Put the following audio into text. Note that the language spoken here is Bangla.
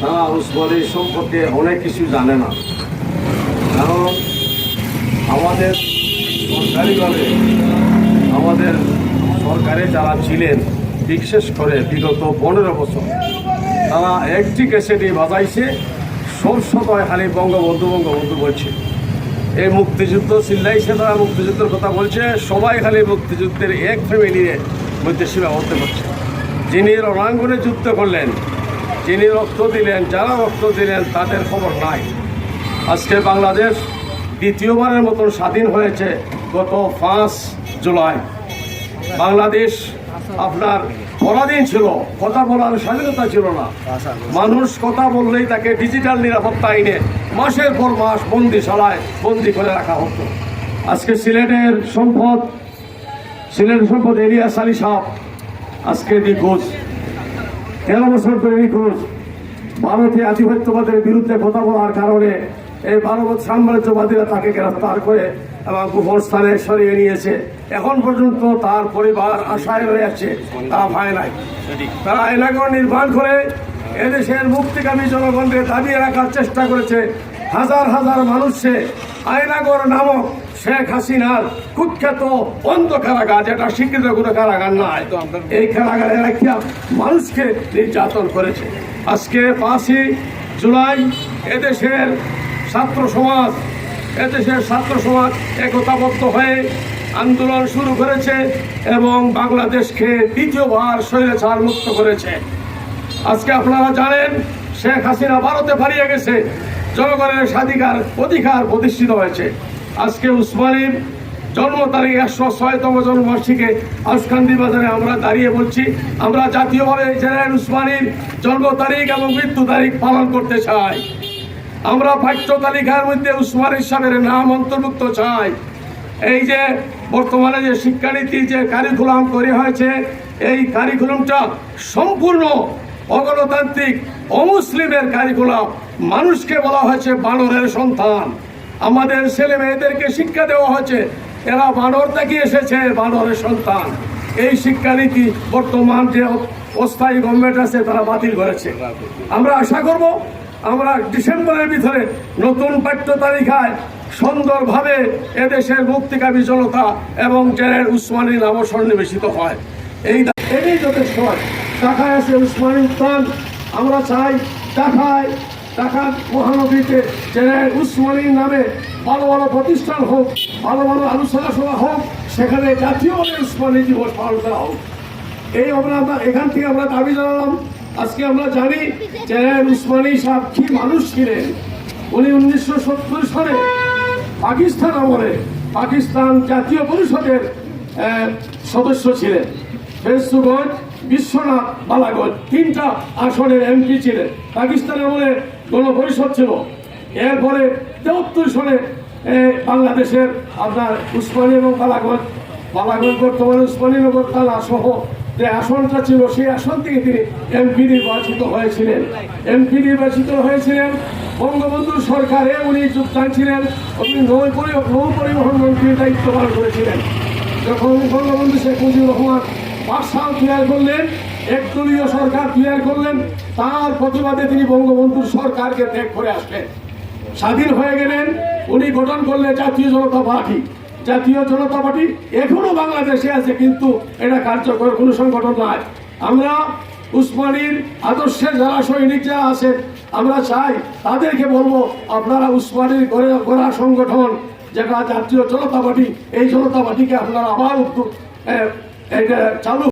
তারা উসমানী সম্পর্কে অনেক কিছু জানে না। কারণ আমাদের সরকারিভাবে আমাদের সরকারে যারা ছিলেন, বিশেষ করে বিগত পনেরো বছর, তারা একটি ক্যাসেটই বাজাইছে, সব সময় খালি বঙ্গবন্ধু বঙ্গবন্ধু বলছে। এই মুক্তিযুদ্ধ চিল্লাইছে তারা মুক্তিযুদ্ধের কথা বলছে, সবাই খালি মুক্তিযুদ্ধের এক ফ্যামিলির মধ্যে সীমাবদ্ধ করছে। যিনি রণাঙ্গনে যুদ্ধ করলেন, যিনি রক্ত দিলেন, যারা রক্ত দিলেন, তাদের খবর নাই। আজকে বাংলাদেশ দ্বিতীয়বারের মতন স্বাধীন হয়েছে গত পাঁচ জুলাই। বাংলাদেশ আপনার পরাধীন ছিল, কথা বলার স্বাধীনতা ছিল না। মানুষ কথা বললেই তাকে ডিজিটাল নিরাপত্তা আইনে মাসের পর মাস বন্দিশালায় বন্দি করে রাখা হতো। আজকে সিলেটের সম্পদ সিলেটের সম্পদ এলিয়াস সালি সাহ আজকে নিখোঁজ, তেরো বছর ধরে নিখোঁজ। ভারতীয় আধিপত্যবাদের বিরুদ্ধে কথা বলার কারণে এই ভারত সাম্রাজ্যবাদীরা তাকে গ্রেফতার করে এবং গোপন স্থানে সরিয়ে নিয়েছে। এখন পর্যন্ত তার পরিবার আশায় রয়ে আছে, তা পায় নাই। তারা এলাকা নির্মাণ করে এদেশের মুক্তিকামী জনগণকে দাবিয়ে রাখার চেষ্টা করেছে। হাজার হাজার মানুষে আয়নাগর নামক শেখ হাসিনার কুখ্যাত অন্ধ কারাগার, যেটা স্বীকৃত কোনো কারাগার নয়। এই কারাগারে রাখিয়া মানুষকে নির্যাতন করেছে। আজকে পাঁচই জুলাই, এদেশের ছাত্র সমাজ, এদেশের ছাত্র সমাজ একতাবদ্ধ হয়ে আন্দোলন শুরু করেছে এবং বাংলাদেশকে দ্বিতীয়বার স্বৈরাচার মুক্ত করেছে। আজকে আপনারা জানেন, শেখ হাসিনা ভারতে হারিয়ে গেছে। জনগণের স্বাধিকার, অধিকার প্রতিষ্ঠিত হয়েছে। আজকে উসমানীর জন্ম তারিখ একশো ছয়তম জন্মবার্ষিকে। আউসকান্দি বাজারে আমরা দাঁড়িয়ে বলছি, আমরা জাতীয়ভাবে জেনারেল উসমানীর জন্ম তারিখ এবং মৃত্যু তারিখ পালন করতে চাই। আমরা পাঠ্য তালিকার মধ্যে উসমানীর সাহেবের নাম অন্তর্ভুক্ত চাই। এই যে বর্তমানে যে শিক্ষানীতি, যে কারিকুলাম তৈরি হয়েছে, এই কারিকুলামটা সম্পূর্ণ অগণতান্ত্রিক অমুসলিমের কারিকুলাম মানুষকে বলা হয়েছে বানরের সন্তান। আমাদের ছেলে মেয়েদেরকে শিক্ষা দেওয়া হচ্ছে। এরা বানর থেকে এসেছে, বানরের সন্তান। এই শিক্ষানীতি বর্তমান যে অস্থায়ী গভর্নমেন্ট আছে, তারা বাতিল করেছে। আমরা আশা করব, আমরা ডিসেম্বরের ভিতরে নতুন পাঠ্য তালিকায় সুন্দরভাবে এদেশের মুক্তিকামী জনতা এবং জেনের উসমানী নাম সন্নিবেশিত হয়। এই এটাই যথেষ্ট হয়। আছে উসমানী উত্থান। আমরা চাই ঢাকায় ঢাকার মহানগরীতে জেনারেল উসমানীর নামে ভালো ভালো প্রতিষ্ঠান হোক, ভালো ভালো আলোচনা সভা হোক, সেখানে জাতীয়ভাবে উসমানী দিবস পালন করা হোক। এই আমরা এখান থেকে আমরা দাবি জানালাম। আজকে আমরা জানি জেনারেল উসমানী সাহেব কি মানুষ ছিলেন। উনি উনিশশো সত্তর সালে পাকিস্তান আমলে পাকিস্তান জাতীয় পরিষদের সদস্য ছিলেন। ফেসুগঞ্জ বিশ্বনাথ বালাগঞ্জ তিনটা আসনের এমপি ছিলেন। পাকিস্তান আমলে গণপরিষদ ছিল। এরপরে তেহত্তর সনে বাংলাদেশের আপনার উসমানী এবং বালাগঞ্জ বালাগঞ্জ বর্তমানে উসমানীনগর তালা সহ যে আসনটা ছিল, সেই আসন থেকে তিনি এমপি নির্বাচিত হয়েছিলেন। এমপি নির্বাচিত হয়েছিলেন, বঙ্গবন্ধু সরকারে উনি যোগদান ছিলেন, উনি নৌ পরিবহন মন্ত্রীর দায়িত্ব পালন করেছিলেন। যখন বঙ্গবন্ধু শেখ মুজিবুর রহমান সাল ক্লিয়ার করলেন একদলীয় সরকার ক্লিয়ার করলেন, তার প্রতিবাদে তিনি বঙ্গবন্ধুর সরকারকে ত্যাগ করে আসলেন। স্বাধীন হয়ে গেলেন, উনি গঠন করলেন জাতীয় জনতা পার্টি। জাতীয় জনতা পার্টি এখনও বাংলাদেশে আছে, কিন্তু এটা কার্যকর কোনো সংগঠন নয়। আমরা উসমানীর আদর্শের যারা সৈনিক যারা আছে আমরা চাই তাদেরকে বলব, আপনারা উসমানীর গড়া সংগঠন, যেটা জাতীয় জনতা পার্টি, এই জনতা পার্টিকে আপনারা আবার উদ্যোগ 那个长路